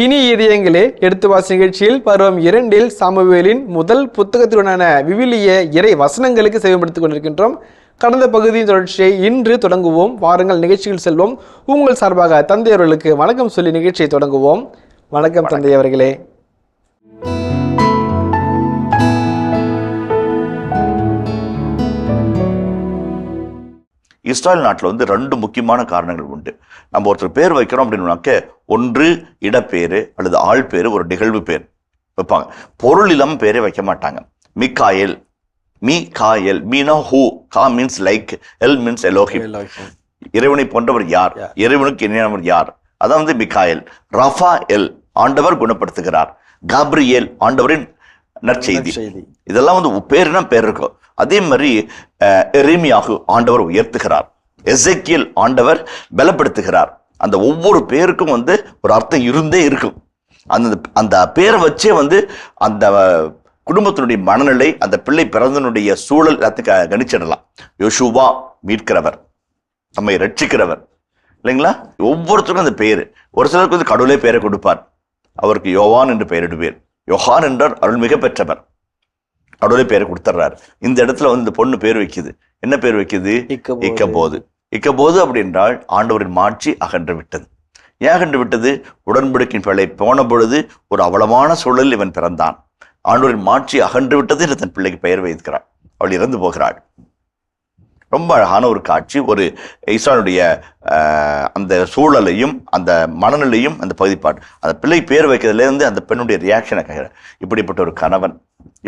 இனி இதயங்களே எடுத்து வாசி நிகழ்ச்சியில் பருவம் இரண்டில் சாமுவேலின் முதல் புத்தகத்துடனான விவிலிய இறை வசனங்களுக்கு சேவைப்படுத்திக் கொண்டிருக்கின்றோம். கடந்த பகுதியின் தொடர்ச்சியை இன்று தொடங்குவோம். வாருங்கள் நிகழ்ச்சியில் செல்வோம். உங்கள் சார்பாக தந்தையவர்களுக்கு வணக்கம் சொல்லி நிகழ்ச்சியை தொடங்குவோம். வணக்கம் அவர்களே. இஸ்ராயல் நாட்டில் வந்து ரெண்டு முக்கியமான காரணங்கள் உண்டு. நம்ம ஒருத்தர் பேர் வைக்கிறோம் அப்படின்னாக்க ஒன்று இடப்பேரு அல்லது ஆள் பேரு ஒரு நிகழ்வு பேர் வைப்பாங்க. பொருள் இல்லாமல் பேரே வைக்க மாட்டாங்க. மிக்காயல் மீ காயல் மீனா ஹூ கா means like El means Elohim இறைவனை போன்றவர் யார்? இறைவனுக்கு இணையானவர் யார்? அதான் வந்து மிக்காயல். ரஃபா எல் ஆண்டவர் குணப்படுத்துகிறார். காப்ரியேல் ஆண்டவரின் நற்செய்தி. செய்தி இதெல்லாம் வந்து பேருனா பேர் இருக்கும் அதே மாதிரி எரேமியாகு ஆண்டவர் உயர்த்துகிறார். எசேக்கியல் ஆண்டவர் பலப்படுத்துகிறார். அந்த ஒவ்வொரு பேருக்கும் வந்து ஒரு அர்த்தம் இருந்தே இருக்கும். அந்த அந்த பேரை வச்சே வந்து அந்த குடும்பத்தினுடைய மனநிலை அந்த பிள்ளை பிறந்தனுடைய சூழல் எல்லாத்தையும் க- கணிச்சிடலாம். யோசுவா மீட்கிறவர். நம்மை ரட்சிக்கிறவர் இல்லைங்களா? ஒவ்வொருத்தருக்கும் அந்த பேர். ஒரு சிலருக்கு வந்து கடவுளே பேரை கொடுப்பார். அவருக்கு யோவான் என்று பெயரிடுவேர் யோகான் என்றார் அருள்மிக பெற்றவர் கடவுளே பேரை கொடுத்துட்றாரு இந்த இடத்துல வந்து இந்த பொண்ணு பேர் வைக்குது. என்ன பேர் வைக்குது? இக்கபோது. இக்கபோது. அப்படின்றால் ஆண்டவரின் மாட்சி அகன்று விட்டது. ஏன் அகன்று விட்டது? உடன்படிக்கையின் பிள்ளை போன பொழுது ஒரு அவலமான சூழலில் இவன் பிறந்தான். ஆண்டவரின் மாட்சி அகன்று விட்டது என்று தன் பிள்ளைக்கு பெயர் வைக்கிறாள் அவள் இறந்து போகிறாள். ரொம்ப அழகான ஒரு காட்சி. ஒரு ஈசானுடைய அந்த சூழலையும் அந்த மனநிலையும் அந்த பகுதிப்பாடு அந்த பிள்ளை பேர் வைக்கிறதுலேருந்து அந்த பெண்ணுடைய ரியாக்ஷனை கேட்குறேன் இப்படிப்பட்ட ஒரு கணவன்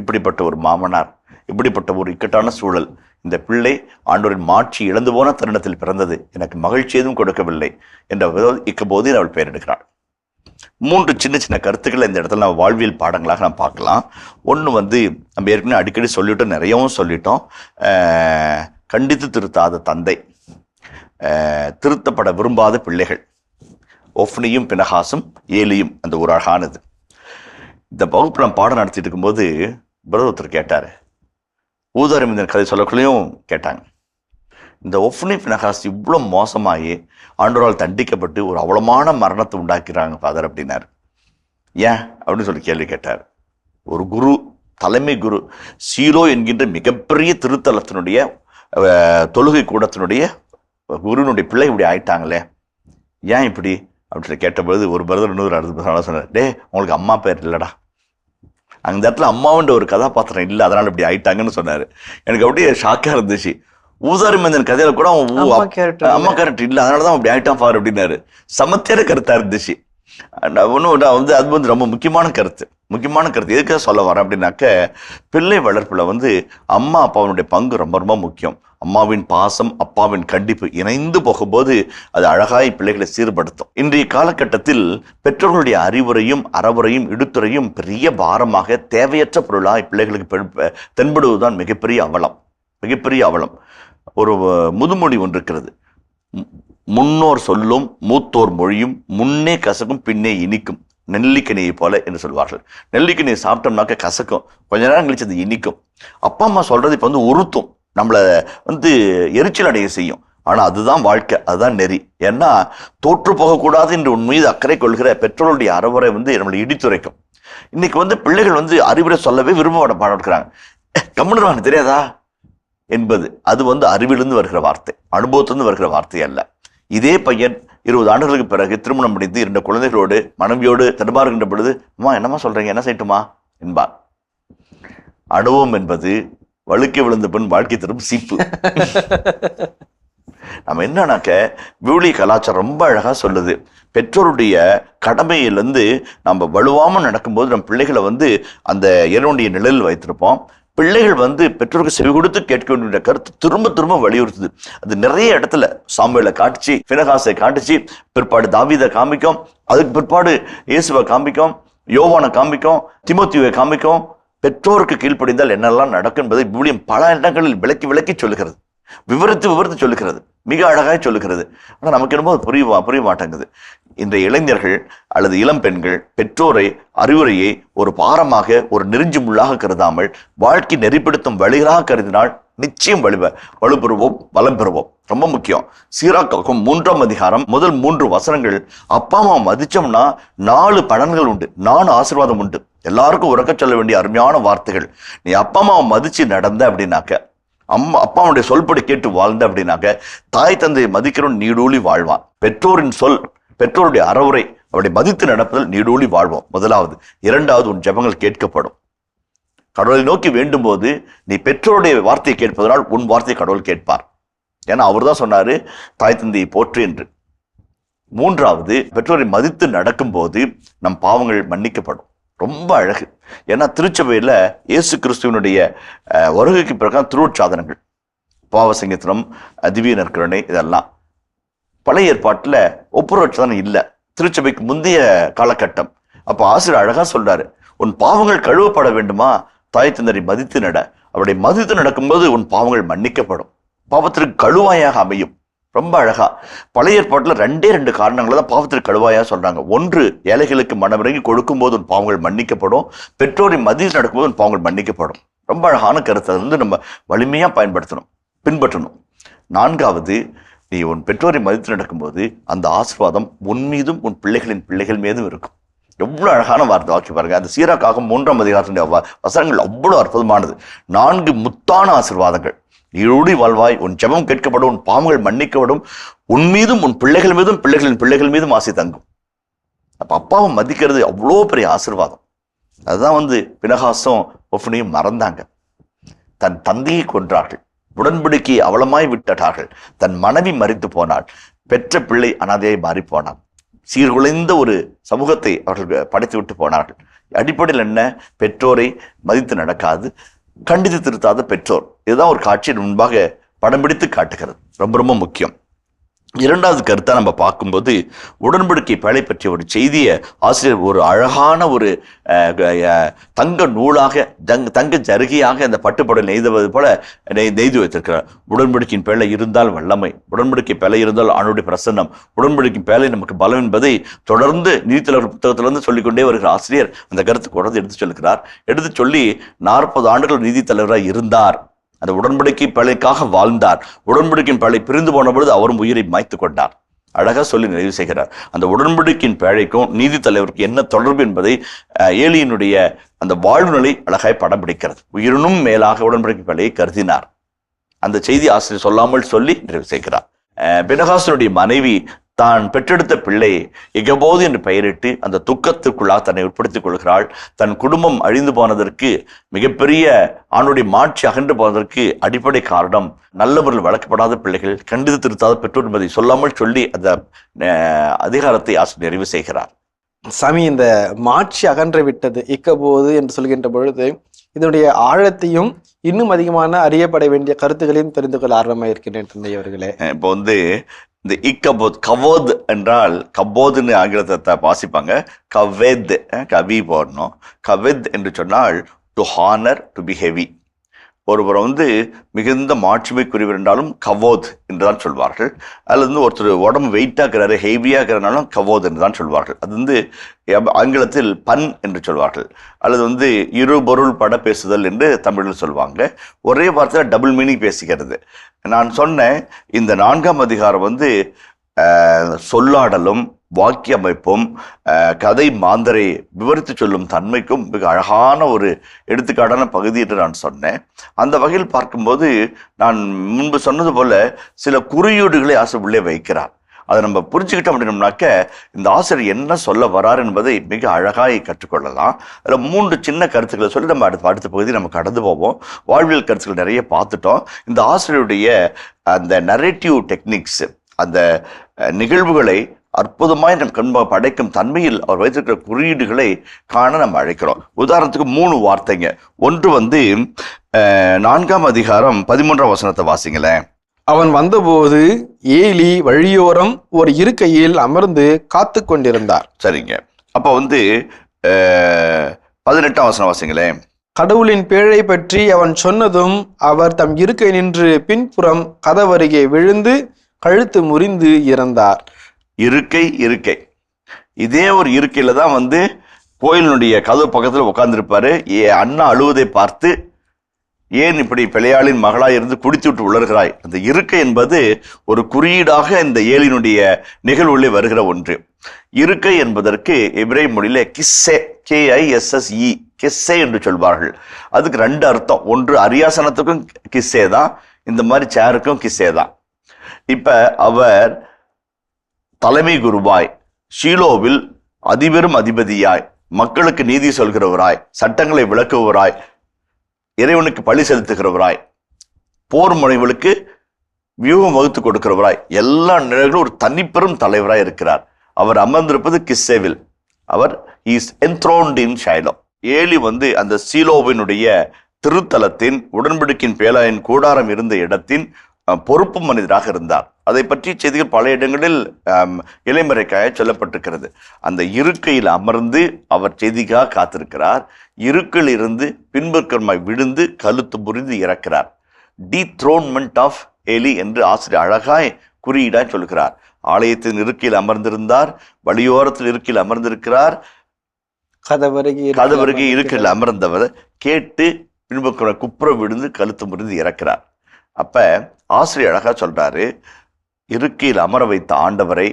இப்படிப்பட்ட ஒரு மாமனார் இப்படிப்பட்ட ஒரு இக்கட்டான சூழல். இந்த பிள்ளை ஆண்டோரின் மாட்சி இழந்து போன தருணத்தில் பிறந்தது. எனக்கு மகிழ்ச்சி எதுவும் கொடுக்கவில்லை என்ற இக்கபோது அவள் பெயரெடுக்கிறாள் மூன்று சின்ன சின்ன கருத்துக்களை இந்த இடத்துல நம்ம வாழ்வியல் பாடங்களாக நம்ம பார்க்கலாம். ஒன்று வந்து நம்ம ஏற்கனவே அடிக்கடி சொல்லிட்டோம் நிறையவும் சொல்லிட்டோம். கண்டித்து திருத்தாத தந்தை. திருத்தப்பட விரும்பாத பிள்ளைகள். ஒஃப்னியும் பினகாசும் ஏலியும் அந்த ஒரு அழகானது இந்த வகுப்பு நான் பாடம் நடத்திட்டு இருக்கும்போது பிரதர் ஒருத்தர் கேட்டார். ஊதாரமிந்தன் கதை சொல்லக்குள்ளேயும் கேட்டாங்க. இந்த ஒஃப்னி பினகாஸ் இவ்வளோ மோசமாகி ஆண்டோரால் தண்டிக்கப்பட்டு ஒரு அவலமான மரணத்தை உண்டாக்கிறாங்க ஃபாதர் அப்படின்னாரு. ஏன்? அப்படின்னு சொல்லி கேள்வி கேட்டார். ஒரு குரு தலைமை குரு சீரோ என்கின்ற மிகப்பெரிய திருத்தலத்தினுடைய தொழுகை கூடத்தினுடைய குருனுடைய பிள்ளை இப்படி ஆயிட்டாங்களே. ஏன் இப்படி? அப்படின்னு கேட்டபொழுது ஒரு பிரதர் இன்னொரு அடுத்த சொன்னார் டே உங்களுக்கு அம்மா பேர் இல்லடா. அந்த இடத்துல அம்மாவுன்ற ஒரு கதாபாத்திரம் இல்லை அதனால இப்படி ஆயிட்டாங்கன்னு சொன்னாரு. எனக்கு அப்படியே ஷாக்கா இருந்துச்சு. ஊசாரி மந்தன் கதையில கூட அவன் அம்மா கேரக்டர் இல்ல அதனால தான் அப்படி ஆயிட்டான் பாரு அப்படின்னாரு. சமத்தியான கருத்தா இருந்துச்சு. ஒன்றும் வந்து அது வந்து ரொம்ப முக்கியமான கருத்து. முக்கியமான கருத்து. எதுக்காக சொல்ல வரேன் அப்படின்னாக்க பிள்ளை வளர்ப்பில் வந்து அம்மா அப்பாவினுடைய பங்கு ரொம்ப ரொம்ப முக்கியம். அம்மாவின் பாசம் அப்பாவின் கண்டிப்பு இணைந்து போகும்போது அது அழகாய் பிள்ளைகளை சீர்படுத்தும். இன்றைய காலகட்டத்தில் பெற்றோர்களுடைய அறிவுரையும் அறவுரையும் இடுத்துறையும் பெரிய பாரமாக தேவையற்ற பொருளாய் பிள்ளைகளுக்கு தென்படுவதுதான் மிகப்பெரிய அவலம். மிகப்பெரிய அவலம். ஒரு முதுமொழி ஒன்று இருக்கிறது. முன்னோர் சொல்லும் மூத்தோர் மொழியும் முன்னே கசக்கும் பின்னே இனிக்கும். நெல்லிக்கனியை போல என்று சொல்வார்கள். நெல்லிக்கனியை சாப்பிட்டோம்னாக்க கசக்கும். கொஞ்ச நேரம் கழிச்சு அது இனிக்கும். அப்பா அம்மா சொல்றது இப்போ வந்து உறுத்தும். நம்மளை வந்து எரிச்சல் அடைய செய்யும். ஆனால் அதுதான் வாழ்க்கை அதுதான் நெறி. ஏன்னா தோற்று போகக்கூடாது என்று உன் மீது அக்கறை கொள்கிற பெற்றோருடைய அறவுரை வந்து நம்மளை இடித்துரைக்கும். இன்னைக்கு வந்து பிள்ளைகள் வந்து அறிவுரை சொல்லவே விரும்ப பாடுறாங்க. கம்முன்னு தெரியாதா? என்பது. அது வந்து அறிவிலிருந்து வருகிற வார்த்தை அனுபவத்திலிருந்து வருகிற வார்த்தை அல்ல. இதே பையன் இருபது ஆண்டுகளுக்கு பிறகு திருமணம் முடிந்து இரண்டு குழந்தைகளோடு மனைவியோடு தடுமாறுகின்ற பொழுது அம்மா என்னம்மா சொல்றீங்க? என்ன செய்யட்டுமா? என்பார் அனுபவம் என்பது வழுக்க விழுந்த பெண் வாழ்க்கை தரும் சீப்பு. நம்ம என்னன்னாக்க வியூலி கலாச்சாரம் ரொம்ப அழகா சொல்லுது. பெற்றோருடைய கடமையிலிருந்து நம்ம வலுவாமல் நடக்கும்போது நம்ம பிள்ளைகளை வந்து அந்த இறைவனுடைய நிழலில் வைத்திருப்போம். பிள்ளைகள் வந்து பெற்றோருக்கு செவி கொடுத்து கேட்க வேண்டிய கருத்து திரும்ப திரும்ப வலியுறுத்துது. அது நிறைய இடத்துல சாமுவேலை காட்டுச்சு பினகாசை காட்டுச்சு பிற்பாடு தாவீதை காமிக்கும் அதுக்கு பிற்பாடு இயேசுவை காமிக்கும் யோவானை காமிக்கும் திமுத்தியுவை காமிக்கும். பெற்றோருக்கு கீழ்ப்படிந்தால் என்னெல்லாம் நடக்கும் என்பதை விவிலியம் பல இடங்களில் விளக்கி விளக்கி சொல்லுகிறது. விவரித்து விவரித்து சொல்லுகிறது. மிக அழகாக சொல்லுகிறது. ஆனால் நமக்கு என்னமோ புரிய புரிய மாட்டேங்குது. இந்த இளைஞர்கள் அல்லது இளம் பெண்கள் பெற்றோரை அறிவுரையை ஒரு பாரமாக ஒரு நெறிஞ்சு முள்ளாக கருதாமல் வாழ்க்கை நெறிப்படுத்தும் வழிகளாக கருதினால் நிச்சயம் வலுவ வலுப்பெறுவோம் வலம் பெறுவோம். ரொம்ப முக்கியம். சீராக்கம் மூன்றாம் அதிகாரம் முதல் மூன்று வசனங்கள். அப்பா அம்மா மதிச்சோம்னா நாலு பலன்கள் உண்டு நாலு ஆசீர்வாதம் உண்டு. எல்லாருக்கும் உறக்க சொல்ல வேண்டிய அருமையான வார்த்தைகள். நீ அப்பா அம்மாவை மதிச்சு நடந்த அப்படின்னாக்க அம்மா அப்பாவுடைய சொல்படி கேட்டு வாழ்ந்த அப்படின்னாக்க தாய் தந்தையை மதிக்கிறவன் நீடூழி வாழ்வான். பெற்றோரின் சொல் பெற்றோருடைய அறவுரை அவருடைய மதித்து நடப்பதில் நீடூழி வாழ்வோம். முதலாவது இரண்டாவது உன் ஜெபங்கள் கேட்கப்படும். கடவுளை நோக்கி வேண்டும் போது நீ பெற்றோருடைய வார்த்தையை கேட்பதனால் உன் வார்த்தையை கடவுள் கேட்பார். ஏன்னா அவர் தான் சொன்னார் தாய் தந்தையை போற்று என்று. மூன்றாவது பெற்றோரை மதித்து நடக்கும்போது நம் பாவங்கள் மன்னிக்கப்படும். ரொம்ப அழகு. ஏன்னா திருச்சபையில் இயேசு கிறிஸ்துவனுடைய வருகைக்கு பிறகு திருவுட்சாதனங்கள் பாவசங்கத்தினம் திவ்ய நற்கருணை இதெல்லாம். பழைய ஏற்பாட்டில் ஒப்புரட்சதனம் இல்லை. திருச்சபைக்கு முந்தைய காலகட்டம். அப்போ ஆசிரியர் அழகாக சொல்கிறாரு உன் பாவங்கள் கழுவப்பட வேண்டுமா? தாய் தந்தரை மதித்து நட. அவருடைய மதித்து நடக்கும்போது உன் பாவங்கள் மன்னிக்கப்படும். பாவத்திற்கு கழுவாயாக அமையும். ரொம்ப அழகா. பழைய ஏற்பாட்டில் ரெண்டே ரெண்டு காரணங்களை தான் பாவத்திற்கு கழுவாயாக சொல்றாங்க. ஒன்று ஏழைகளுக்கு மனமிறங்கி கொடுக்கும்போது உன் பாவங்கள் மன்னிக்கப்படும். பெற்றோரை மதித்து நடக்கும்போது உன் பாவங்கள் மன்னிக்கப்படும். ரொம்ப அழகான கருத்தை. வந்து நம்ம வலிமையாக பயன்படுத்தணும். பின்பற்றணும். நான்காவது நீ உன் பெற்றோரை மதித்து நடக்கும்போது அந்த ஆசீர்வாதம் உன் மீதும் உன் பிள்ளைகளின் பிள்ளைகள் மீதும் இருக்கும். எவ்வளோ அழகான வார்த்தை வாக்கி பாருங்க. அந்த சீராக்காக மூன்றாம் அதிகாரத்துடைய வசனங்கள் அவ்வளோ அற்புதமானது. நான்கு முத்தான ஆசீர்வாதங்கள். நீரோடி வாழ்வாய் உன் ஜெபம் கேட்கப்படும் உன் பாவங்கள் மன்னிக்கப்படும் உன் மீதும் உன் பிள்ளைகள் மீதும் பிள்ளைகளின் பிள்ளைகள் மீதும் ஆசை தங்கும். அப்ப அப்பாவை மதிக்கிறது அவ்வளோ பெரிய ஆசிர்வாதம். அதுதான் வந்து பினகாசம் ஒஃப்னையும் மறந்தாங்க. தன் தந்தையை கொன்றார்கள். உடன்படிக்கையை அவலமாய் விட்டார்கள். தன் மனைவி மறித்து போனாள். பெற்ற பிள்ளை அனாதையாய் மாறி போனான் சீர்குலைந்த ஒரு சமூகத்தை அவர்கள் படைத்து விட்டு போனார்கள். அடிப்படையில் என்ன? பெற்றோரை மதித்து நடக்காது. கண்டித்து திருத்தாத பெற்றோர். இதுதான் ஒரு காட்சியின் முன்பாக படம் பிடித்து காட்டுகிறது. ரொம்ப ரொம்ப முக்கியம். இரண்டாவது கருத்தை நம்ம பார்க்கும்போது உடன்படிக்கை பேழை பற்றிய ஒரு செய்தியை ஆசிரியர் ஒரு அழகான ஒரு தங்க நூலாக தங் தங்க ஜருகியாக அந்த பட்டுப்படல் நெய்துவது போல நெய் நெய்து வைத்திருக்கிறார். உடன்படிக்கையின் பேழை இருந்தால் வல்லமை உடன்படிக்கை பேழை இருந்தால் ஆணுடைய பிரசன்னம் உடன்படிக்கையின் பேழை நமக்கு பலம் என்பதை தொடர்ந்து நீதித்தலைவர் புத்தகத்திலிருந்து சொல்லிக்கொண்டே வருகிற ஆசிரியர் அந்த கருத்து தொடர்ந்து எடுத்து சொல்லுகிறார். எடுத்து சொல்லி நாற்பது ஆண்டுகள் நீதித்தலைவராக இருந்தார். அந்த உடன்படிக்கை பழைக்காக வாழ்ந்தார். உடன்படிக்கையின் பழை பிரிந்து போன பொழுது அவரும் உயிரை மாய்த்து கொண்டார். அழகா சொல்லி நிறைவு செய்கிறார். அந்த உடன்படிக்கையின் பேழைக்கும் நீதி தலைவருக்கு என்ன தொடர்பு என்பதை அஹ், ஏலியினுடைய அந்த வாழ்வு நிலை அழகாய் படம் பிடிக்கிறது. உயிரினும் மேலாக உடன்படிக்கை பேழையை கருதினார். அந்த செய்தி ஆசிரியர் சொல்லாமல் சொல்லி நிறைவு செய்கிறார். அஹ், பினகாசனுடைய மனைவி தான் பெற்றெடுத்த பிள்ளை இகபோது என்று பெயரிட்டு அந்த துக்கத்திற்குள்ளாக தன்னை உட்படுத்திக் கொள்கிறாள். தன் குடும்பம் அழிந்து போனதற்கு மிகப்பெரிய ஆணுடைய மாட்சி அகன்று போனதற்கு அடிப்படை காரணம் நல்லவர்கள் வளர்க்கப்படாத பிள்ளைகள் கண்டித்து திருத்தாத பெற்றோர் என்பதை சொல்லாமல் சொல்லி அந்த அதிகாரத்தை ஆசிரியர் நிறைவு செய்கிறார். சாமி இந்த மாட்சி அகன்று விட்டது இக்கபோது என்று சொல்கின்ற பொழுது இதனுடைய ஆழத்தையும் இன்னும் அதிகமான அறியப்பட வேண்டிய கருத்துக்களையும் தெரிந்து கொள்ள ஆர்வமாக இருக்கின்றேன் தந்தை அவர்களே இப்போ வந்து இந்த இக்கபோத் கவோத் என்றால் கபோதுன்னு ஆங்கிலத்தை வாசிப்பாங்க. கவேத் கவி போடணும். கவெத் என்று சொன்னால் to honour to be heavy ஒருவர் வந்து மிகுந்த மாட்சிமைக்குரியவர் என்றாலும் கவோத் என்று தான் சொல்வார்கள். அதில் வந்து ஒருத்தர் உடம்பு வெயிட்டாக இருக்கிறாரு ஹெவியாக இருக்கிறனாலும் கவோத் என்று தான் சொல்வார்கள். அது வந்து ஆங்கிலத்தில் பன் என்று சொல்வார்கள். அல்லது வந்து இரு பொருள் பட பேசுதல் என்று தமிழில் சொல்லுவாங்க ஒரே வார்த்தையில் டபுள் மீனிங் பேசிக்கிறது. நான் சொன்னேன் இந்த நான்காம் அதிகாரம் வந்து சொல்லாடலும் வாக்கியமைப்பும் கதை மாந்தரை விவரித்து சொல்லும் தன்மைக்கும் மிக அழகான ஒரு எடுத்துக்காட்டான பகுதி என்று நான் சொன்னேன். அந்த வகையில் பார்க்கும்போது நான் முன்பு சொன்னது போல சில குறியீடுகளை ஆசிரியர் உள்ளே வைக்கிறார். அதை நம்ம புரிஞ்சுக்கிட்டோம் அப்படின்னம்னாக்க இந்த ஆசிரியர் என்ன சொல்ல வரார் என்பதை மிக அழகாய் கற்றுக்கொள்ளலாம். அதில் மூன்று சின்ன கருத்துக்களை சொல்லி நம்ம அடுத்த அடுத்த பகுதி நம்ம கடந்து போவோம். வாழ்வியல் கருத்துக்கள் நிறைய பார்த்துட்டோம். இந்த ஆசிரியருடைய அந்த நரேட்டிவ் டெக்னிக்ஸ் அந்த நிகழ்வுகளை அற்புதமாய் நம் கண்ப படைக்கும் தன்மையில் அவர் வைத்திருக்கிற குறியீடுகளை காண நம்ம அழைக்கிறோம். உதாரணத்துக்கு மூணு வார்த்தைங்க. ஒன்று வந்து நான்காம் அதிகாரம் பதிமூன்றாம் வசனத்தை வாசிங்களேன். அவன் வந்தபோது ஏலி வழியோரம் ஒரு இருக்கையில் அமர்ந்து காத்து கொண்டிருந்தார். சரிங்க. அப்போ வந்து பதினெட்டாம் வசனம் வாசிங்களேன். கடவுளின் பேழை பற்றி அவன் சொன்னதும் அவர் தம் இருக்கை நின்று பின்புறம் கதவருகே விழுந்து கழுத்து முறிந்து இறந்தார். இருக்கை இருக்கை. இதே ஒரு இருக்கையில் தான் வந்து கோயிலினுடைய கதவு பக்கத்தில் உட்காந்துருப்பாரு ஏ அண்ணா அழுவதை பார்த்து ஏன் இப்படி பிழையாளின் மகளாக இருந்து குடித்து விட்டு உளறுகிறாய் அந்த இருக்கை என்பது ஒரு குறியீடாக இந்த ஏழினுடைய நிகழ்வுள்ளே வருகிற ஒன்று. இருக்கை என்பதற்கு எபிரே மொழியில கிஸ்ஸே கேஐஎஸ்எஸ்இ கிஸ்ஸே என்று சொல்வார்கள். அதுக்கு ரெண்டு அர்த்தம். ஒன்று அரியாசனத்துக்கும் கிஸ்ஸே தான் இந்த மாதிரி சேருக்கும் கிஸ்ஸே தான். இப்போ அவர் தலைமை குருவாய் ஷீலோவில் அதிபெரும் அதிபதியாய் மக்களுக்கு நீதி சொல்கிறவராய் சட்டங்களை விளக்குவராய் இறைவனுக்கு பழி செலுத்துகிறவராய் போர் முனைவுகளுக்கு வியூகம் வகுத்து கொடுக்கிறவராய் எல்லா நிலைகளும் ஒரு தனிப்பெரும் தலைவராய் இருக்கிறார். அவர் அமர்ந்திருப்பது கிஸ்ஸேவில். அவர் is enthroned in Shiloh Eli வந்து அந்த சீலோவினுடைய திருத்தலத்தின் உடன்படிக்கின் பேலாயின் கூடாரம் இருந்த இடத்தின் பொறுப்பு மனிதராக இருந்தார். அதை பற்றி செய்திகள் பல இடங்களில் ஆம், இலைமறைக்காக சொல்லப்பட்டிருக்கிறது. அந்த இருக்கையில் அமர்ந்து அவர் செய்திக்காக காத்திருக்கிறார். இருக்கில் இருந்து பின்புறமாய் விழுந்து கழுத்து புரிந்து இறக்கிறார். டீத்ரோன்மெண்ட் ஆஃப் எலி என்று ஆசிரியர் அழகாய் குறியீடாய் சொல்கிறார். ஆலயத்தின் இருக்கையில் அமர்ந்திருந்தார் வழியோரத்தில் இருக்கையில் அமர்ந்திருக்கிறார். கதவருகே கதவருகே இருக்கையில் அமர்ந்தவர் கேட்டு பின்புற குப்புற விழுந்து கழுத்து முறிந்து இறக்கிறார். அப்ப ஆசிரியர் அழகா சொல்றாரு இருக்கையில் அமர வைத்த ஆண்டவரை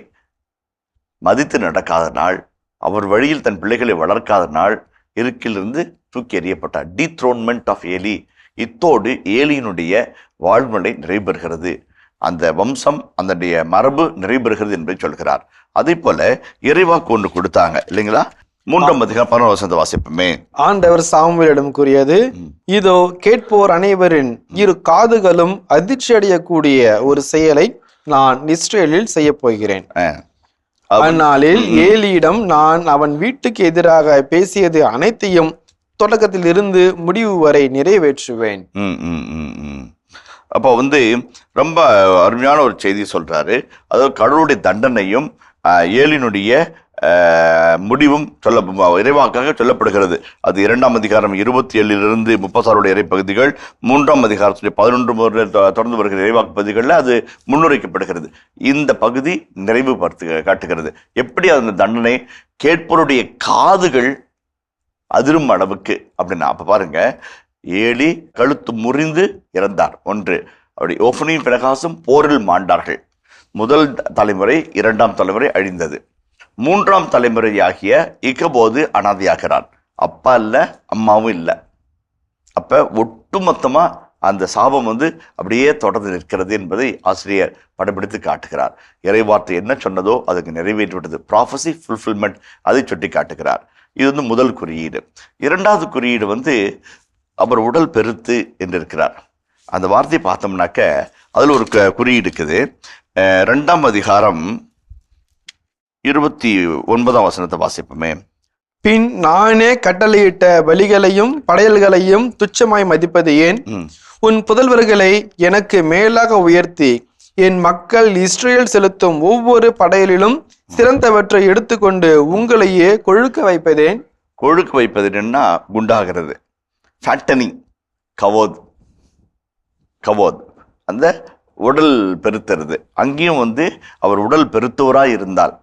மதித்து நடக்காத நாள் அவர் வழியில் தன் பிள்ளைகளை வளர்க்காத நாள் இருக்கிலிருந்து தூக்கி எறியப்பட்டார். டித்ரோன்மெண்ட் ஆஃப் ஏலி இத்தோடு ஏலியினுடைய வாழ்முறை நிறைபெறுகிறது அந்த வம்சம் அதனுடைய மரபு நிறைபெறுகிறது என்பதை சொல்கிறார். அதே போல இறைவாக்கு ஒன்று கொடுத்தாங்க இல்லைங்களா? மூன்றாம் அதிகாரம் பதினோரு வசந்த வாசிப்போமே. ஆண்டவர் சாமுவேலிடம் கூறியது. இதோ கேட்போர் அனைவரின் இரு காதுகளும் அதிர்ச்சி அடையக்கூடிய ஒரு செயலை நான் இஸ்ரேலில் செய்ய போகிறேன் அந்நாளில் ஏலியிடம் நான் அவன் வீட்டுக்கு எதிராக பேசியது அனைத்தையும் தொடக்கத்தில் இருந்து முடிவு வரை நிறைவேற்றுவேன். அப்போ வந்து ரொம்ப அருமையான ஒரு செய்தி சொல்றாரு. அதாவது கடவுளுடைய தண்டனையும் ஏலினுடைய முடிவும் சொல்ல இறைவாக்காக சொல்லப்படுகிறது. அது இரண்டாம் அதிகாரம் இருபத்தி ஏழிலிருந்து முப்பத்தாறுடைய இறைப்பகுதிகள் மூன்றாம் அதிகாரத்துடைய பதினொன்று முறை தொடர்ந்து வருகிற இறைவாக்கு பகுதிகளில் அது முன்னுரைக்கப்படுகிறது. இந்த பகுதி நிறைவுபடுத்து காட்டுகிறது. எப்படி அந்த தண்டனை கேட்போருடைய காதுகள் அதிரும் அளவுக்கு அப்படின்னா அப்போ பாருங்க. ஏலி கழுத்து முறிந்து இறந்தார். ஒன்று. அப்படி ஓஃபனின் பிரகாசம் போரில் மாண்டார்கள். முதல் தலைமுறை இரண்டாம் தலைமுறை அழிந்தது. மூன்றாம் தலைமுறையாகிய இக்கபோது அனாதையாகிறார் அப்பா இல்லை அம்மாவும் இல்லை. அப்போ ஒட்டுமொத்தமாக அந்த சாபம் வந்து அப்படியே தொடர்ந்து நிற்கிறது என்பதை ஆசிரியர் படம்பிடித்து காட்டுகிறார். இறைவார்த்தை என்ன சொன்னதோ அதுக்கு நிறைவேற்றிவிட்டது. ப்ராஃபஸி ஃபுல்ஃபில்மெண்ட் அதை சுட்டி காட்டுகிறார். இது வந்து முதல் குறியீடு. இரண்டாவது குறியீடு வந்து அவர் உடல் பெருத்து என்று இருக்கிறார் அந்த வார்த்தையை பார்த்தோம்னாக்க அதில் ஒரு க- குறியீடு இருக்குது. ரெண்டாம் அதிகாரம் இருபத்தி ஒன்பதாம் வசனத்தை வாசிப்போமே. பின் நானே கட்டளையிட்ட பலிகளையும் படையல்களையும் துச்சமாய் மதிப்பது ஏன்? உன் புதல்வர்களை எனக்கு மேலாக உயர்த்தி என் மக்கள் இஸ்ரேல் செலுத்தும் ஒவ்வொரு படையலிலும் சிறந்தவற்றை எடுத்துக்கொண்டு உங்களையே கொழுக்க வைப்பதேன் கொழுக்கு வைப்பது என்னன்னா குண்டாகிறது. ஃபேட்டனிங் கவோத் கவோத். அந்த உடல் பெருத்துறது. அங்கேயும் வந்து அவர் உடல் பெருத்தவராய் இருந்தால்.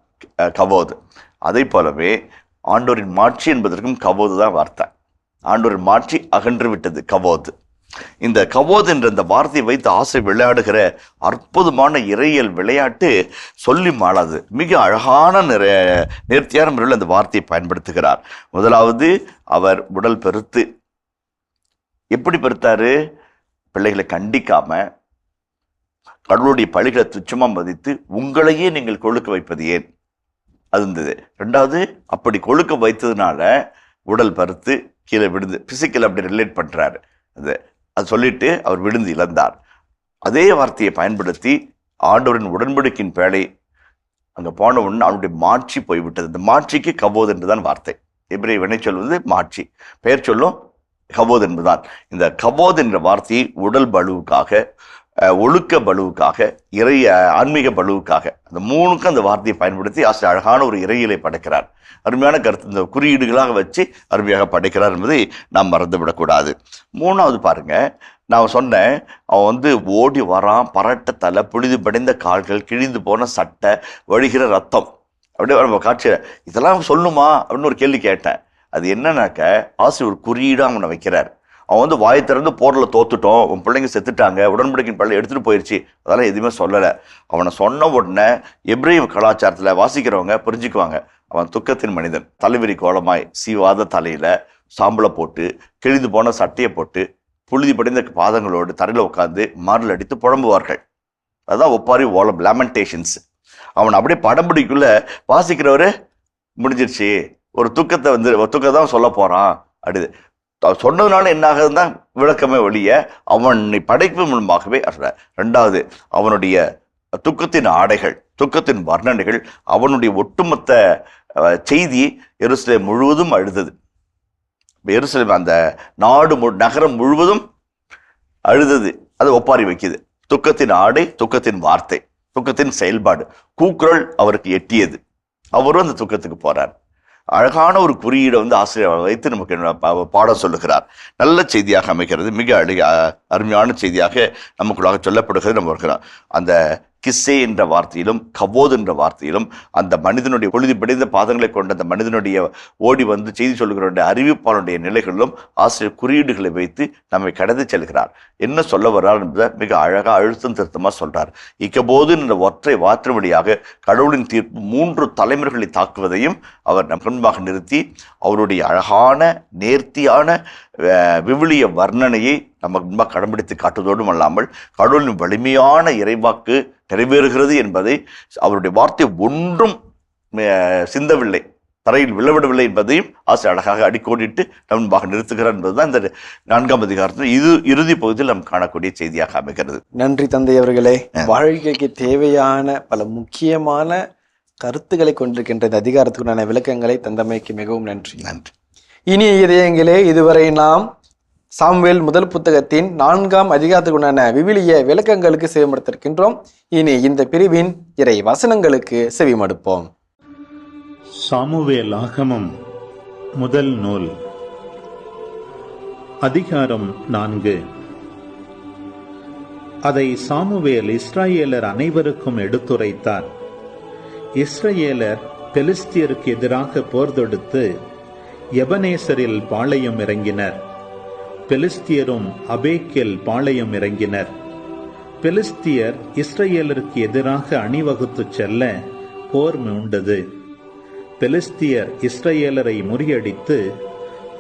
கவோது அதே போலவே ஆண்டோரின் மாட்சி என்பதற்கும் கவோது தான் வார்த்தை. ஆண்டோரின் மாட்சி அகன்று விட்டது கவோது இந்த கவோத் என்ற இந்த வார்த்தையை வைத்து ஆசை விளையாடுகிற அற்புதமான இறையியல் விளையாட்டு சொல்லி மாளாது. மிக அழகான நிற நேர்த்தியான முறையில் அந்த வார்த்தையை பயன்படுத்துகிறார். முதலாவது அவர் உடல் பெருத்து. எப்படி பெருத்தாரு? பிள்ளைகளை கண்டிக்காம கடவுளுடைய பழிகளை துச்சமாக மதித்து உங்களையே நீங்கள் கொழுக்க வைப்பது ஏன்? அது இருந்தது ரெண்டாவது அப்படி கொழுக்க வைத்ததுனால உடல் பருத்து கீழே விழுந்து பிசிக்கல் அப்படி ரிலேட் பண்ணுறாரு அது அது சொல்லிட்டு அவர் விழுந்து இழந்தார். அதே வார்த்தையை பயன்படுத்தி ஆண்டவரின் உடன்படிக்கையின் பேழை அங்கே போன உடனே அவனுடைய மாட்சி போய்விட்டது. இந்த மாட்சிக்கு கபோது என்றுதான் வார்த்தை. எப்படி வினை சொல்வது மாட்சி. பெயர் சொல்லும் கபோத் என்பதுதான். இந்த கபோத் என்ற வார்த்தையை உடல் பலுவுக்காக ஒழுக்க பலுவுக்காக இறை ஆன்மீக பலுவுக்காக அந்த மூணுக்கும் அந்த வார்த்தையை பயன்படுத்தி ஆசிரியர் அழகான ஒரு இறையிலை படைக்கிறார். அருமையான கருத்து இந்த குறியீடுகளாக வச்சு அருமையாக படைக்கிறார் என்பதை நாம் மறந்துவிடக்கூடாது. மூணாவது பாருங்கள் நான் சொன்னேன் அவன் வந்து ஓடி வரான் பரட்ட தலை புழுதி படைந்த கால்கள் கிழிந்து போன சட்டை வழிகிற ரத்தம். அப்படியே நம்ம காட்சியில் இதெல்லாம் சொல்லுமா? அப்படின்னு ஒரு கேள்வி கேட்டேன். அது என்னன்னாக்க ஆசிரியர் ஒரு குறியீடாக அவனை வைக்கிறார். அவன் வந்து வாய் திறந்து போரில் தோத்துட்டோம். உன் பிள்ளைங்க செத்துட்டாங்க. உடன்படிக்கையின் பள்ளி எடுத்துகிட்டு போயிடுச்சு அதெல்லாம் எதுவுமே சொல்லலை. அவனை சொன்ன உடனே எப்ரேவ் கலாச்சாரத்தில் வாசிக்கிறவங்க புரிஞ்சுக்குவாங்க. அவன் துக்கத்தின் மனிதன். தலைவிரி கோலமாய் சீவாத தலையில் சாம்பலை போட்டு கிழிந்து போன சட்டையை போட்டு புழுதி படிந்த பாதங்களோடு தரையில் உட்காந்து மாரில் அடித்து புழம்புவார்கள் அதுதான் ஒப்பாரி ஓலம் லெமன்டேஷன்ஸ் அவன் அப்படியே படம் பிடிக்குள்ள வாசிக்கிறவரு முடிஞ்சிருச்சு. ஒரு துக்கத்தை வந்து ஒரு துக்கத்தை தான் சொல்ல போகிறான் அப்படிது. சொன்னதுனால என்ன விளக்கமே ஒழிய அவனை படைப்பு மூலமாகவே சொல்ற. ரெண்டாவது அவனுடைய துக்கத்தின் ஆடைகள் துக்கத்தின் வர்ணனைகள் அவனுடைய ஒட்டுமொத்த செய்தி எருசலேம் முழுவதும் அழுதது. எருசலேம் அந்த நாடு மு- நகரம் முழுவதும் அழுதது. அது ஒப்பாரி வைக்குது. துக்கத்தின் ஆடை துக்கத்தின் வார்த்தை துக்கத்தின் செயல்பாடு கூக்குரல் அவருக்கு எட்டியது. அவரும் அந்த துக்கத்துக்கு போறார். அழகான ஒரு குறியீடை வந்து ஆசிரியர் வைத்து நமக்கு பா- பாடம் சொல்லுகிறார். நல்ல செய்தியாக அமைக்கிறது மிக அழக அருமையான செய்தியாக நமக்குள்ளாக சொல்லப்படுகிறது நம்ம இருக்கிறோம் அந்த கிஸ்ஸே என்ற வார்த்தையிலும் கபோத் என்ற வார்த்தையிலும் அந்த மனிதனுடைய பொழுது பிடிந்த பாதங்களை கொண்ட அந்த மனிதனுடைய ஓடி வந்து செய்தி சொல்லுகிறவருடைய அறிவிப்பாளனுடைய நிலைகளிலும் ஆசிரியர் குறியீடுகளை வைத்து நம்மை கடந்து செல்கிறார். என்ன சொல்ல வர்றார் என்பதை மிக அழகாக அழுத்தம் திருத்தமாக சொல்கிறார் இக்கபோது என்ற ஒற்றை வார்த்தை வழியாக கடவுளின் தீர்ப்பு மூன்று தலைமுறைகளை தாக்குவதையும் அவர் நம் முன்பாக நிறுத்தி அவருடைய அழகான நேர்த்தியான விவிலிய வர்ணனையை நமக்கு முன்பாக கடம்பிடித்து காட்டுவதோடும் அல்லாமல் கடவுளின் வலிமையான இறைவாக்கு நிறைவேறுகிறது என்பதை அவருடைய வார்த்தை ஒன்றும் சிந்தவில்லை. தரையில் விழவிடவில்லை என்பதையும் ஆசை அழகாக அடிக்கோடிட்டு நம் முன்பாக நிறுத்துகிறார் என்பதுதான் இந்த நான்காம் அதிகாரத்தில் இது இறுதி பகுதியில் நாம் காணக்கூடிய செய்தியாக அமைகிறது. நன்றி தந்தை அவர்களே. வாழ்க்கைக்கு தேவையான பல முக்கியமான கருத்துக்களை கொண்டிருக்கின்ற இந்த அதிகாரத்துக்குண்டான விளக்கங்களை தந்தமைக்கு மிகவும் நன்றி. நன்றி. இனிய இதயங்களே இதுவரை நாம் சாம்வேல் முதல் புத்தகத்தின் நான்காம் அதிகாரத்துக்குண்டான விவிலிய விளக்கங்களுக்கு செவிமடுத்திருக்கின்றோம். இனி இந்த பிரிவின் இறை வசனங்களுக்கு செவிமடுப்போம். சாமுவேல் ஆகமம் முதல் நூல். அதிகாரம் நான்கு. அதை சாமுவேல் இஸ்ராயேலர் அனைவருக்கும் எடுத்துரைத்தார். இஸ்ரேலர் பெலிஸ்தியருக்கு எதிராக போர் தொடுத்து எபனேசரில் பாளையம் இறங்கினர். பெலிஸ்தியரும் அபேக்கில் பாளையம் இறங்கினர். பெலிஸ்தியர் இஸ்ரேலருக்கு எதிராக அணிவகுத்துச் செல்ல போர் மூண்டது. பெலிஸ்தியர் இஸ்ரேலரை முறியடித்து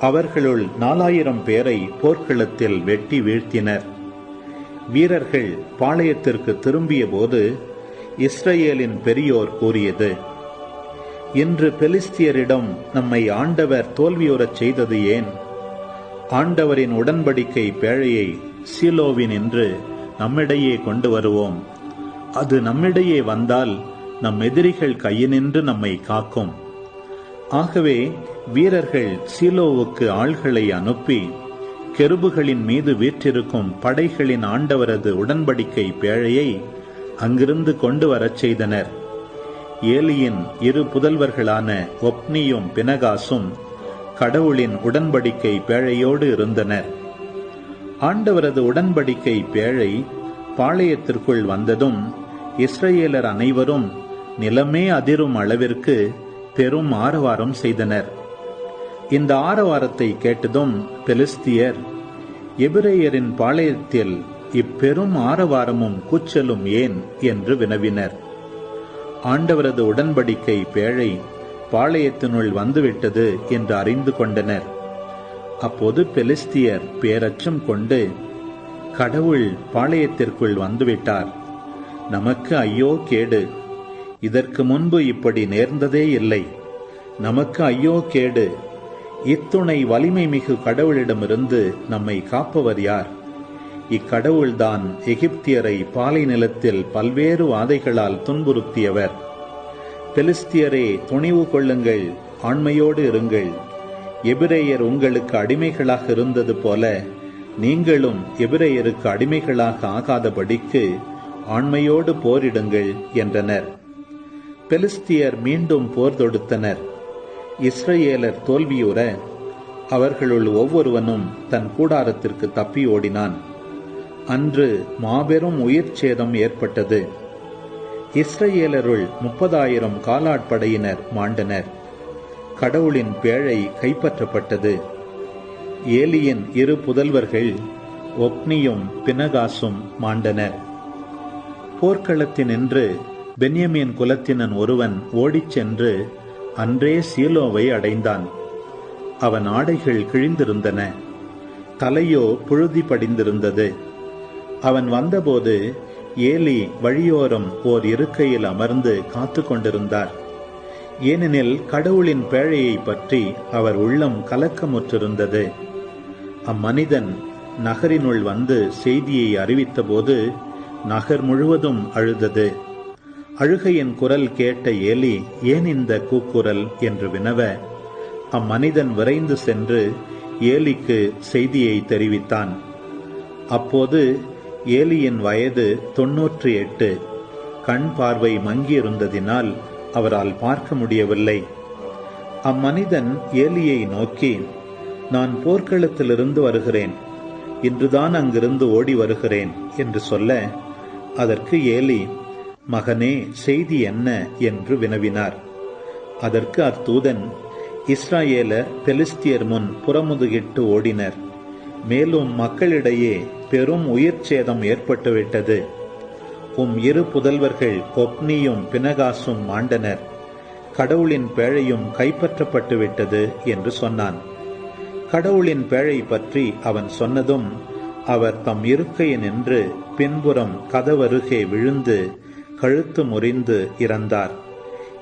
அவர்களுள் நாலாயிரம் பேரை போர்க்களத்தில் வெட்டி வீழ்த்தினர். வீரர்கள் பாளையத்திற்கு திரும்பிய போது இஸ்ரேலின் பெரியோர் கூறியது இன்று பெலிஸ்தியரிடம் நம்மை ஆண்டவர் தோல்வியுறச் செய்தது ஏன்? ஆண்டவரின் உடன்படிக்கை பேழையை சீலோவின் என்று நம்மிடையே கொண்டு வருவோம். அது நம்மிடையே வந்தால் நம் எதிரிகள் கையினின்று நம்மை காக்கும். ஆகவே வீரர்கள் சீலோவுக்கு ஆள்களை அனுப்பி கெருபுகளின் மீது வீற்றிருக்கும் படைகளின் ஆண்டவரது உடன்படிக்கை பேழையை அங்கிருந்து கொண்டு வரச் செய்தனர். ஏலியின் இரு புதல்வர்களான ஒப்னியும் பினகாசும் கடவுளின் உடன்படிக்கை பேழையோடு இருந்தனர். ஆண்டவரது உடன்படிக்கை பேழை பாளையத்திற்குள் வந்ததும் இஸ்ரேலர் அனைவரும் நிலமே அதிரும் அளவிற்கு பெரும் ஆரவாரம் செய்தனர். இந்த ஆரவாரத்தை கேட்டதும் பெலிஸ்தியர் எபிரேயரின் பாளையத்தில் இப்பெரும் ஆரவாரமும் கூச்சலும் ஏன்? என்று வினவினர். ஆண்டவரது உடன்படிக்கை பேழை பாளையத்தினுள் வந்துவிட்டது என்று அறிந்து கொண்டனர். அப்போது பெலிஸ்தியர் பேரச்சம் கொண்டு கடவுள் பாளையத்திற்குள் வந்துவிட்டார். நமக்கு ஐயோ கேடு. இதற்கு முன்பு இப்படி நேர்ந்ததே இல்லை. நமக்கு ஐயோ கேடு. இத்துணை வலிமை மிகு கடவுளிடமிருந்து நம்மை காப்பவர் யார்? இக்கடவுள்தான் எகிப்தியரை பாலை நிலத்தில் பல்வேறு வாதைகளால் துன்புறுத்தியவர். பெலிஸ்தியரே துணிவு கொள்ளுங்கள் ஆண்மையோடு இருங்கள். எபிரேயர் உங்களுக்கு அடிமைகளாக இருந்தது போல நீங்களும் எபிரேயருக்கு அடிமைகளாக ஆகாதபடிக்கு ஆண்மையோடு போரிடுங்கள் என்றனர். பெலிஸ்தியர் மீண்டும் போர் தொடுத்தனர். இஸ்ரேலர் தோல்வியுற அவர்களுள் ஒவ்வொருவனும் தன் கூடாரத்திற்கு தப்பி ஓடினான். அன்று மாபெரும் உயிர் சேதம் ஏற்பட்டது. இஸ்ரேலருள் முப்பதாயிரம் காலாட்படையினர் மாண்டனர். கடவுளின் பேழை கைப்பற்றப்பட்டது. ஏலியின் இரு புதல்வர்கள் ஒப்னியும் பினகாசும் மாண்டனர். போர்க்களத்தினின்று பென்யமீன் குலத்தினன் ஒருவன் ஓடிச் சென்று அன்றே சீலோவை அடைந்தான். அவன் ஆடைகள் கிழிந்திருந்தன. தலையோ புழுதி படிந்திருந்தது. அவன் வந்தபோது ஏலி வழியோரம் ஓர் இருக்கையில் அமர்ந்து காத்து கொண்டிருந்தார் ஏனெனில் கடவுளின் பேழையை பற்றி அவர் உள்ளம் கலக்கமுற்றிருந்தது. அம்மனிதன் நகரினுள் வந்து செய்தியை அறிவித்தபோது நகர் முழுவதும் அழுதது. அழுகையின் குரல் கேட்ட ஏலி ஏன் இந்த கூக்குரல்? என்று வினவ அம்மனிதன் விரைந்து சென்று ஏலிக்கு செய்தியை தெரிவித்தான். அப்போது ஏலியின் வயது தொன்னூற்றி எட்டு. கண் பார்வை மங்கியிருந்ததினால் அவரால் பார்க்க முடியவில்லை. அம்மனிதன் ஏலியை நோக்கி நான் போர்க்களத்திலிருந்து வருகிறேன். இன்றுதான் அங்கிருந்து ஓடி வருகிறேன் என்று சொல்ல அதற்கு ஏலி மகனே செய்தி என்ன? என்று வினவினார். அதற்கு அத்தூதன் இஸ்ராயேலர் பெலிஸ்தியர் முன் புறமுதுகிட்டு ஓடினர். மேலும் மக்களிடையே பெரும் உயிர் சேதம் ஏற்பட்டுவிட்டது. உம் இரு புதல்வர்கள் கொப்னியும் பினகாசும் மாண்டனர் கடவுளின் பேழையும் கைப்பற்றப்பட்டு விட்டது என்று சொன்னான். கடவுளின் பேழை பற்றி அவன் சொன்னதும் அவர் தம் இருக்கையை நின்று பின்புறம் கதவருகே விழுந்து கழுத்து முறிந்து இறந்தார்.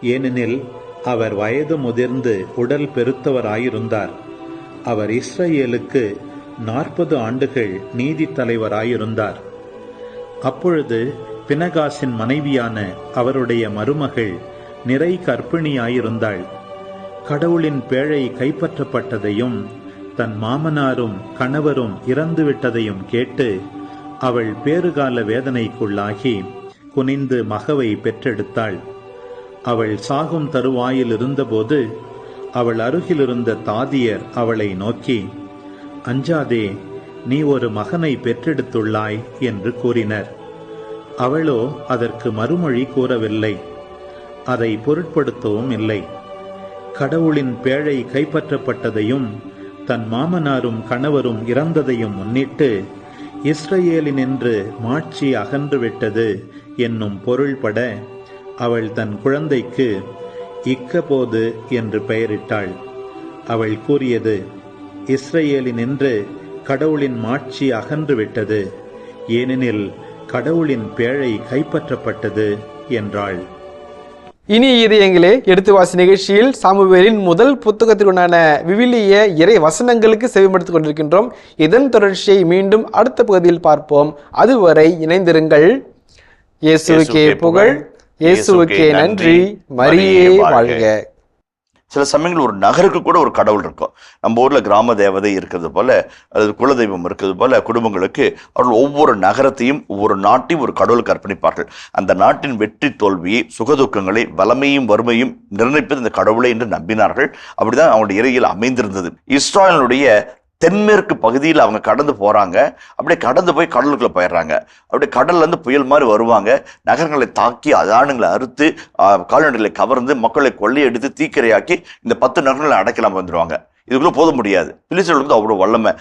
ஏனெனில் அவர் வயது முதிர்ந்து உடல் பெருத்தவராயிருந்தார். அவர் இஸ்ரேலுக்கு நாற்பது ஆண்டுகள் நீதி தலைவராயிருந்தார். அப்பொழுது பினகாசின் மனைவியான அவருடைய மருமகள் நிறை கர்ப்பிணியாயிருந்தாள். கடவுளின் பேழை கைப்பற்றப்பட்டதையும் தன் மாமனாரும் கணவரும் இறந்துவிட்டதையும் கேட்டு அவள் பேறுகால வேதனைக்குள்ளாகி குனிந்து மகவை பெற்றெடுத்தாள். அவள் சாகும் தருவாயில் இருந்தபோது அவள் அருகிலிருந்த தாதியர் அவளை நோக்கி அஞ்சாதே நீ ஒரு மகனை பெற்றெடுத்துள்ளாய் என்று கூறினர். அவளோ அதற்கு மறுமொழி கூறவில்லை. அதை பொருட்படுத்தவும் இல்லை. கடவுளின் பேழை கைப்பற்றப்பட்டதையும் தன் மாமனாரும் கணவரும் இறந்ததையும் முன்னிட்டு இஸ்ரேலினின்று மாட்சி அகன்றுவிட்டது என்னும் பொருள்பட அவள் தன் குழந்தைக்கு இக்கபோது என்று பெயரிட்டாள். அவள் கூறியது இஸ்ரவேலினின்று கடவுளின் மாட்சி அகன்றுவிட்டது ஏனெனில் கடவுளின் பேழை கைப்பற்றப்பட்டது என்றாள். இனிய இதயங்களே எடுத்து வாசி நிகழ்ச்சியில் சாமுவேலின் முதல் புத்தகத்திற்குண்டான விவிலிய இறை வசனங்களுக்கு செவிமடுத்துக் கொண்டிருக்கின்றோம். இதன் தொடர்ச்சியை மீண்டும் அடுத்த பகுதியில் பார்ப்போம். அதுவரை இணைந்திருங்கள். இயேசுவுக்கே புகழ். இயேசுவுக்கே நன்றி. மரியே வாழ்க. சில சமயங்கள் ஒரு நகருக்கு கூட ஒரு கடவுள் இருக்கும். நம்ம ஊரில் கிராம தேவதை இருக்கிறது போல அல்லது குலதெய்வம் இருக்கிறது போல குடும்பங்களுக்கு அவர்கள் ஒவ்வொரு நகரத்தையும் ஒவ்வொரு நாட்டையும் ஒரு கடவுளுக்கு அர்ப்பணிப்பார்கள். அந்த நாட்டின் வெற்றி தோல்வியை சுகதுக்கங்களை வளமையும் வறுமையும் நிர்ணயிப்பது இந்த கடவுளை என்று நம்பினார்கள். அப்படிதான் அவங்களுடைய இறையில் அமைந்திருந்தது. இஸ்ராயலுடைய தென்மேற்கு பகுதியில் அவங்க கடந்து போகிறாங்க அப்படியே கடந்து போய் கடலுக்குள்ளே போயிடுறாங்க. அப்படியே கடல்ல இருந்து புயல் மாதிரி வருவாங்க. நகரங்களை தாக்கி அதானுங்களை அறுத்து கால்நடைகளை கவர்ந்து மக்களை கொள்ளையடித்து தீக்கிரையாக்கி இந்த பத்து நகரங்களை அடைக்கலாம் வந்துருவாங்க. இதுக்குள்ளே போத முடியாது. பிள்ளைச்சொல் வந்து அவ்வளோ வல்லமை.